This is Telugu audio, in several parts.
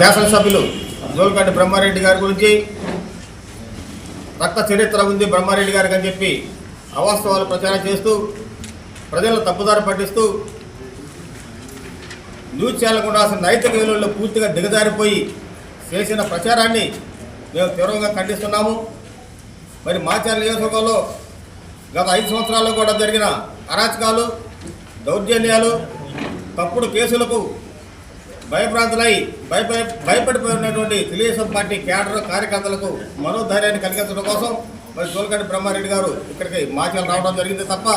శాసనసభ్యులు జోల్కంటి బ్రహ్మారెడ్డి గారి గురించి రక్త చరిత్ర ఉంది బ్రహ్మారెడ్డి గారికి అని చెప్పి అవాస్తవాలు ప్రచారం చేస్తూ ప్రజలను తప్పుదారి పట్టిస్తూ న్యూస్ ఛానల్కు ఉండాల్సిన నైతిక విలువల్లో పూర్తిగా దిగజారిపోయి చేసిన ప్రచారాన్ని మేము తీవ్రంగా ఖండిస్తున్నాము. మరి మాచార్య నియోజకవర్గంలో గత ఐదు సంవత్సరాల్లో కూడా జరిగిన అరాచకాలు దౌర్జన్యాలు తప్పుడు కేసులకు భయభ్రాంతులై భయపడి భయపడిపోయినటువంటి తెలుగుదేశం పార్టీ కేడర్ కార్యకర్తలకు మనోధైర్యాన్ని కలిగించడం కోసం మరి జోలకంటి బ్రహ్మారెడ్డి గారు ఇక్కడికి మాచలు రావడం జరిగింది తప్ప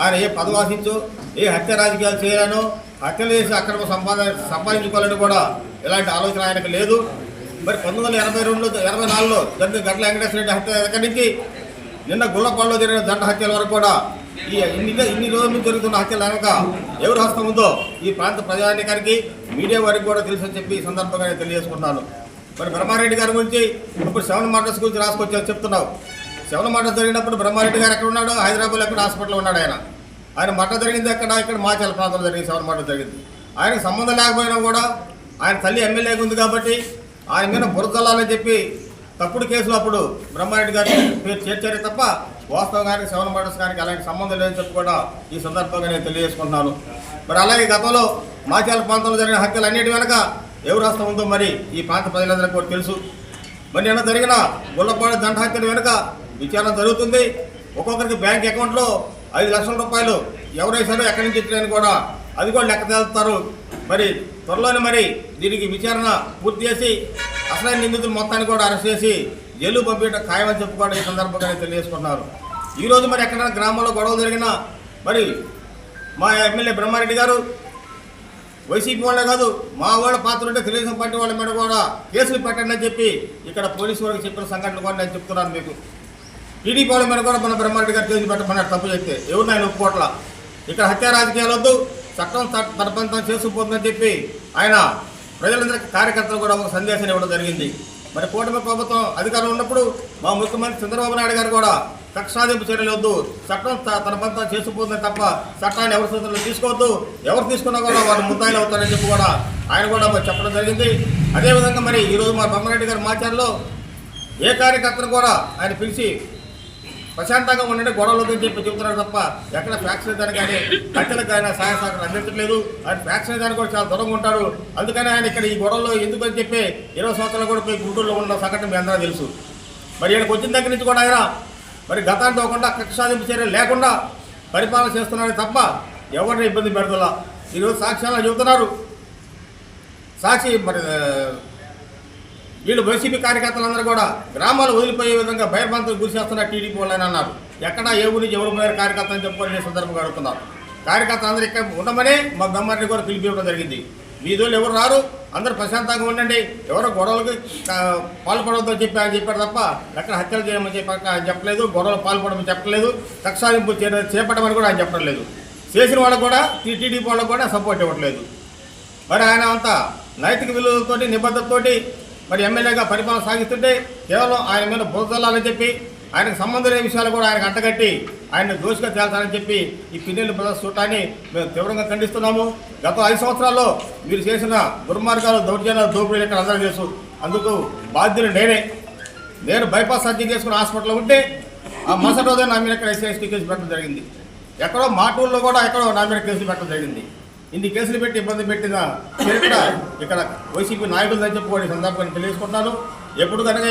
ఆయన ఏ పదవాసించు ఏ హత్య రాజకీయాలు చేయాలనో. హత్యలు చేసి అక్రమ సంపాద సంపాదించుకోవాలని కూడా ఇలాంటి ఆలోచన ఆయనకు లేదు. మరి పంతొమ్మిది వందల ఎనభై రెండులో ఎనభై నాలుగులో జరిగిన గట్ల వెంకటేశ్వర రెడ్డి హత్య దగ్గర నుంచి? నిన్న గుల్లపాడులో జరిగిన దండ హత్యల వరకు కూడా ఈ ఇన్ని ఇన్ని రోజుల నుంచి జరుగుతున్న హత్యలు వెనక ఎవరు హస్తం ఉందో ఈ ప్రాంత ప్రజానికానికి మీడియా వారికి కూడా తెలుసని చెప్పి ఈ సందర్భంగా నేను తెలియజేసుకుంటున్నాను. మరి బ్రహ్మారెడ్డి గారి గురించి ఇప్పుడు సెవెన్ మర్డర్స్ గురించి రాసుకొచ్చి చెప్తున్నావు. సెవెన్ మర్డర్స్ జరిగినప్పుడు బ్రహ్మారెడ్డి గారు ఎక్కడ ఉన్నాడు? హైదరాబాద్ ఎక్కడ హాస్పిటల్లో ఉన్నాడు ఆయన? ఆయన మర్డర్ జరిగింది ఎక్కడ? ఇక్కడ మాచల ప్రాంతంలో జరిగింది సెవెన్ మర్డర్ జరిగింది. ఆయనకు సంబంధం లేకపోయినా కూడా ఆయన తల్లి ఎమ్మెల్యేగా ఉంది కాబట్టి ఆయన మీద బురదల్లాలని చెప్పి తప్పుడు కేసులు అప్పుడు బ్రహ్మారెడ్డి గారి పేరు చేర్చారే తప్ప వాస్తవం కానీ సెవెన్ మర్డర్స్ కానీ అలాంటి సంబంధం లేదని చెప్పి కూడా ఈ సందర్భంగా నేను తెలియజేసుకుంటున్నాను. మరి అలాగే గతంలో మాచాల ప్రాంతంలో జరిగిన హత్యలు అన్నిటి వెనక ఎవరు రాష్ట్రం ఉందో మరి ఈ ప్రాంత ప్రజలందరికీ కూడా తెలుసు. మరి నిన్న జరిగిన గుల్లపాడు దండ హత్యల వెనుక విచారణ జరుగుతుంది. ఒక్కొక్కరికి బ్యాంక్ అకౌంట్లో ఐదు లక్షల రూపాయలు ఎవరైనా ఎక్కడి నుంచి ఇచ్చినాయని కూడా అది కూడా లెక్క తేలుతారు. మరి త్వరలోనే మరి దీనికి విచారణ పూర్తి చేసి అసలైన నిందితులు మొత్తాన్ని కూడా అరెస్ట్ చేసి జైలు పంపించడం ఖాయమని చెప్పుకోవడం ఈ సందర్భంగా నేను తెలియజేసుకుంటున్నారు ఈరోజు మరి ఎక్కడైనా గ్రామంలో గొడవ జరిగినా మరి మా ఎమ్మెల్యే బ్రహ్మారెడ్డి గారు వైసీపీ వాళ్ళే కాదు మా వాళ్ళ పాత్ర ఉంటే తెలుగుదేశం పార్టీ వాళ్ళ మీద కూడా కేసులు పెట్టండి అని చెప్పి ఇక్కడ పోలీసు వాళ్ళకి చెప్పిన సంఘటన కూడా నేను చెప్తున్నాను మీకు. టీడీపీ వాళ్ళ మీద కూడా మన బ్రహ్మారెడ్డి గారు కేసు పెట్టమన్నారు తప్పు చెప్తే ఎవరు ఆయన ఒప్పుకోట్ల? ఇక్కడ హత్య రాజకీయాలు వద్దు చట్టం చ- చేసుకుపోతుందని చెప్పి ఆయన ప్రజలందరికీ కార్యకర్తలు కూడా ఒక సందేశాన్ని ఇవ్వడం జరిగింది. మరి కూటమి ప్రభుత్వం అధికారం ఉన్నప్పుడు మా ముఖ్యమంత్రి చంద్రబాబు నాయుడు గారు కూడా కక్షాదింపు చర్యలు వద్దు చట్టం త- తన పంతం చేసుకుపోతుంది తప్ప చట్టాన్ని ఎవరి సూచనలు తీసుకోవద్దు ఎవరు తీసుకున్నా కూడా వారు ముద్దాయిలు అవుతారని చెప్పి కూడా ఆయన కూడా మరి చెప్పడం జరిగింది. అదేవిధంగా మరి ఈరోజు మా బొమ్మరెడ్డి గారు మాచారంలో ఏ కార్యకర్తను కూడా ఆయన పిలిచి ప్రశాంతంగా ఉండండి గొడవలు చెప్పి చెబుతున్నారు తప్ప ఎక్కడ ఫ్యాక్షన్ దానికి కానీ కట్టెలకు ఆయన సహాయ సహకారం అందించట్లేదు ఆయన ఫ్యాక్షన్ దానికి కూడా చాలా దూరంగా ఉంటాడు అందుకని ఆయన ఇక్కడ ఈ గొడవలో ఎందుకు అని చెప్పి ఇరవై సంవత్సరాలు కూడా పోయి గుంటూరులో ఉన్న సంఘటన మీ అందరూ తెలుసు. మరి ఈయనకు వచ్చిన దగ్గర నుంచి కూడా ఆయన మరి గతాన్ని పోకుండా కక్ష సాధింపు చర్యలు లేకుండా పరిపాలన చేస్తున్నాడు తప్ప ఎవరిని ఇబ్బంది పెడతలా? ఈరోజు సాక్ష్యాలు చెబుతున్నారు. సాక్షి మరి వీళ్ళు వైసీపీ కార్యకర్తలందరూ కూడా గ్రామాలు వదిలిపోయే విధంగా భయభ్రాంతులు గురి చేస్తున్న టీడీపీ వాళ్ళని అన్నారు. ఎక్కడ ఏ ఊరి నుంచి ఎవరు పోయారు కార్యకర్త అని చెప్పుకొని నేను సందర్భంగా అడుగుతున్నారు కార్యకర్తలందరూ ఇక్కడ ఉండమని మా బొమ్మని కూడా పిలిపివ్వడం జరిగింది. వీధులు ఎవరు రారు? అందరూ ప్రశాంతంగా ఉండండి. ఎవరో గొడవలకి పాల్పడవద్దని చెప్పి ఆయన చెప్పారు తప్ప ఎక్కడ హత్యలు చేయమని చెప్పి ఆయన చెప్పలేదు గొడవలు పాల్పడమని చెప్పలేదు కక్షాదింపు చేపట్టమని కూడా ఆయన చెప్పడం లేదు. చేసిన వాళ్ళకు కూడా టీటీడీ వాళ్ళకు కూడా సపోర్ట్ ఇవ్వట్లేదు. మరి ఆయన అంతా నైతిక విలువలతోటి నిబద్ధతతోటి మరి ఎమ్మెల్యేగా పరిపాలన సాగిస్తుంటే కేవలం ఆయన మీద బురదల్లాలని చెప్పి ఆయనకు సంబంధం లేని విషయాలు కూడా ఆయనకు అంటగట్టి ఆయన దోషిగా తేల్చాలని చెప్పి ఈ పిన్నెల్లి బ్రదర్స్ చూడటాన్ని మేము తీవ్రంగా ఖండిస్తున్నాము. గత ఐదు సంవత్సరాల్లో మీరు చేసిన దుర్మార్గాలు దౌర్జన్యాలు దోపిడీలు ఇక్కడ అందరూ చేసు అందుకు బాధ్యులు నేనే. నేను బైపాస్ సర్జరీ చేసుకుని హాస్పిటల్లో ఉంటే ఆ మరుసటి రోజే నా మీద ఇక్కడ ఎస్ఐఎస్టీ కేసు పెట్టడం జరిగింది. ఎక్కడో మాటూరులో కూడా ఎక్కడో నా మీద కేసులు పెట్టడం జరిగింది. ఇన్ని కేసులు పెట్టి ఇబ్బంది పెట్టిన చరిత్ర ఇక్కడ వైసీపీ నాయకులు అని చెప్పుకోండి ఈ సందర్భాన్ని తెలియజేసుకుంటున్నాను. ఎప్పుడు కనుక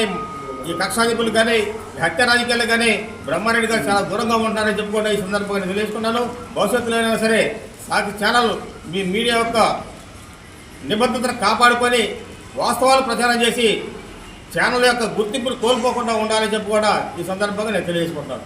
ఈ- కక్షాధిపులు కానీ హత్య రాజకీయాలు కానీ బ్రహ్మారెడ్డి గారు చాలా దూరంగా ఉంటారని చెప్పుకోండి ఈ సందర్భంగా నేను తెలియజేసుకున్నాను భవిష్యత్తులో అయినా సరే సాకి ఛానల్ మీ మీడియా యొక్క నిబద్ధతను కాపాడుకొని వాస్తవాలు ప్రచారం చేసి ఛానల్ యొక్క గుర్తింపును కోల్పోకుండా ఉండాలని చెప్పి కూడా ఈ సందర్భంగా నేను తెలియజేసుకుంటాను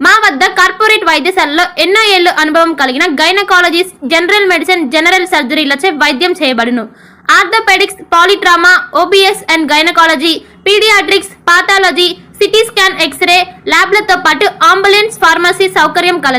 మా వద్ద కార్పొరేట్ వైద్యశాలలో ఎన్నో ఏళ్ళు అనుభవం కలిగిన గైనకాలజిస్ట్ జనరల్ మెడిసిన్ జనరల్ సర్జరీలచే వైద్యం చేయబడును. Orthopaedics polytrauma OBS and gynaecology paediatrics pathology CT scan x ray ల్యాబ్లతో పాటు అంబులెన్స్ ఫార్మసీ సౌకర్యం కలదు.